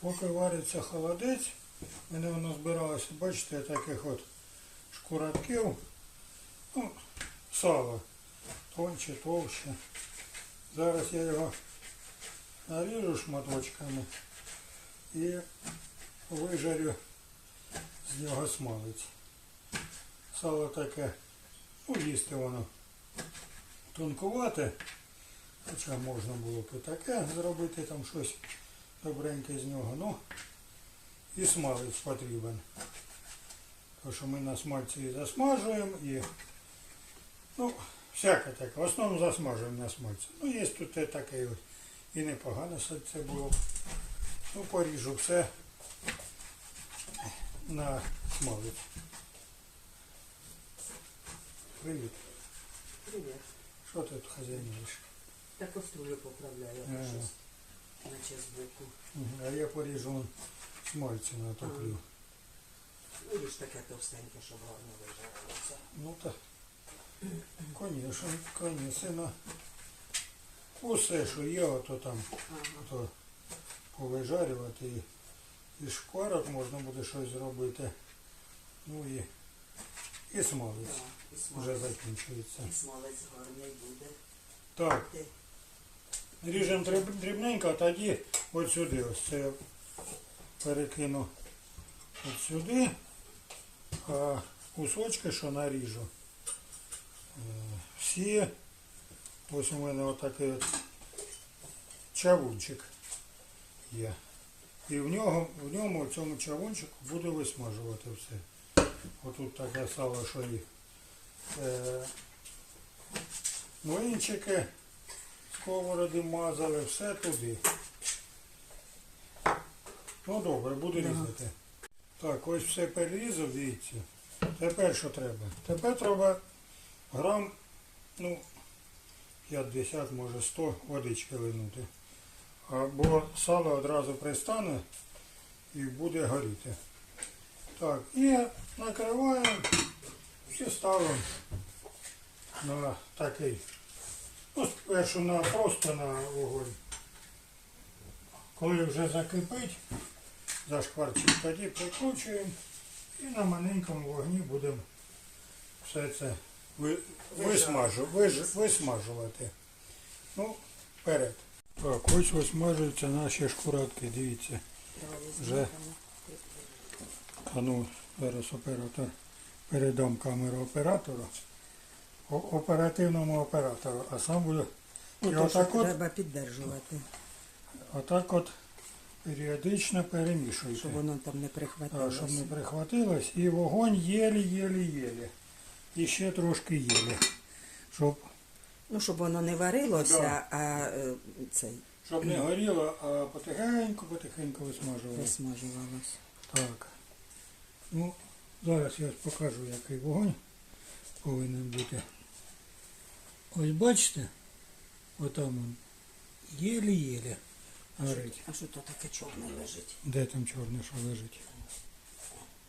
Поки вариться холодець, в мене воно збиралося, бачите, таких от шкуратків. Ну, сало. Тонче, товще. Зараз я його наріжу шматочками і вижарю з нього смалець. Сало таке, ну їсти воно тонкувате, хоча можна було б таке зробити там щось добреньке з нього. Ну і смалець потрібен. Тому що ми на смальці і засмажуємо і ну, всяке таке. В основному засмажуємо на смальці. Ну, є тут і таке. І непогано це було. Ну, поріжу все на смалець. Привіт. Привіт. Що ти тут хазяйнуєш? Я каструлю поправляю щось. Наче збоку. А я поріжу вон смальці натоплю. Будеш таке товстеньке, щоб гарно вижарилося. Ну так. Конечно, конечно. Усе, що є, ото там, ото повижарювати і, і шкварок можна буде щось зробити. Ну і, і смалець Так, і вже закінчується. І смалець гарний буде. Так, ріжемо дрібненько, а тоді от сюди. Ось це я перекину от сюди, а кусочки, що наріжу, е, всі, ось у мене отакий от чавунчик є. І в нього, в ньому, в цьому чавунчику буду висмажувати все. Отут таке сало, що і е, млинчики, сковороди мазали, все туди. Ну добре, буду різати. Так, ось все перерізав, дивіться. Тепер що треба? Тепер треба грам, ну, 50, може 100 водички линути. Або сало одразу пристане і буде горіти. Так, і накриваємо і ставимо на такий. Ну, спершу на, просто на вогонь. Коли вже закипить, зашкварчить, тоді прикручуємо і на маленькому вогні будемо все це висмажу, висмажувати. Ну, вперед. Так, ось висмажуються наші шкуратки, дивіться. Вже. А ну, зараз оператор передам камеру оператору. Оперативному оператору, а сам буду. І Ну, то, що от, треба піддержувати, отак от періодично перемішуйте. щоб воно там не А, прихватилося. щоб не прихватилось. І вогонь єлі-єлі-єлі. І ще трошки єлі. Щоб, Ну, щоб воно не варилося, Да. а е, цей щоб не горіло, а потихеньку-потихеньку висмажувалось. висмажувалось. Так. Ну, зараз я покажу, який вогонь повинен бути. Ось бачите, отам он єлі-єлі горить. А що то таке чорне лежить? Де там чорне, що лежить?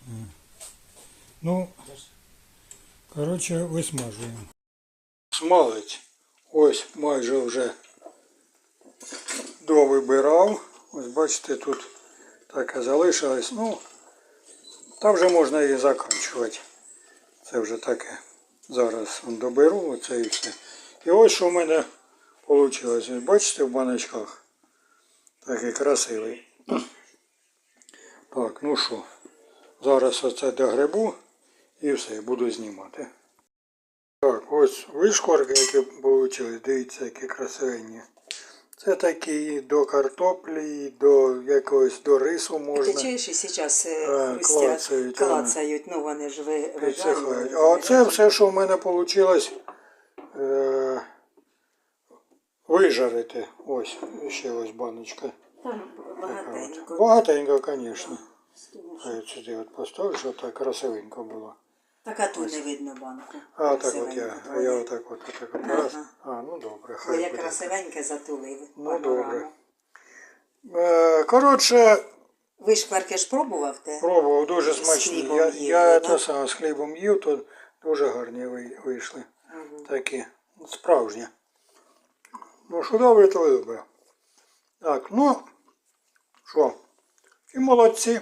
А. Ну, коротше, висмажуємо. Смалець. Ось майже вже довибирав. Ось бачите, тут таке залишилось. Ну, там вже можна і закінчувати. Це вже таке. Зараз он доберу оце і все. І ось що в мене вийшло. Бачите в баночках? Такий красивий. Так, ну що, зараз оце догребу і все, буду знімати. Так, ось вишкорки, які вийшли, дивіться, які красивенні. Це такі і до картоплі, і до якогось до рису можна. Ти чуєш, і зараз А, клацають, клацають, ну вони ж ви Підсихають. А оце все, що в мене вийшло е, вижарити. Ось, ще ось баночка. Там багатенько. Багатенько, звісно. Я сюди от поставлю, щоб так красивенько було. Так а тут не видно банку. А так от я, а я отак от, отак от раз. Ага. А, ну добре, хай Твоє буде. красивеньке затулив. Ну, добре. Е, коротше, Вишкварки ж пробував те? пробував дуже З смачні. хлібом Я, їв, я да? саме з хлібом їв, то дуже гарні ви- вийшли. Такі справжні. Ну, що добре, то добре. Так, ну, що, і молодці.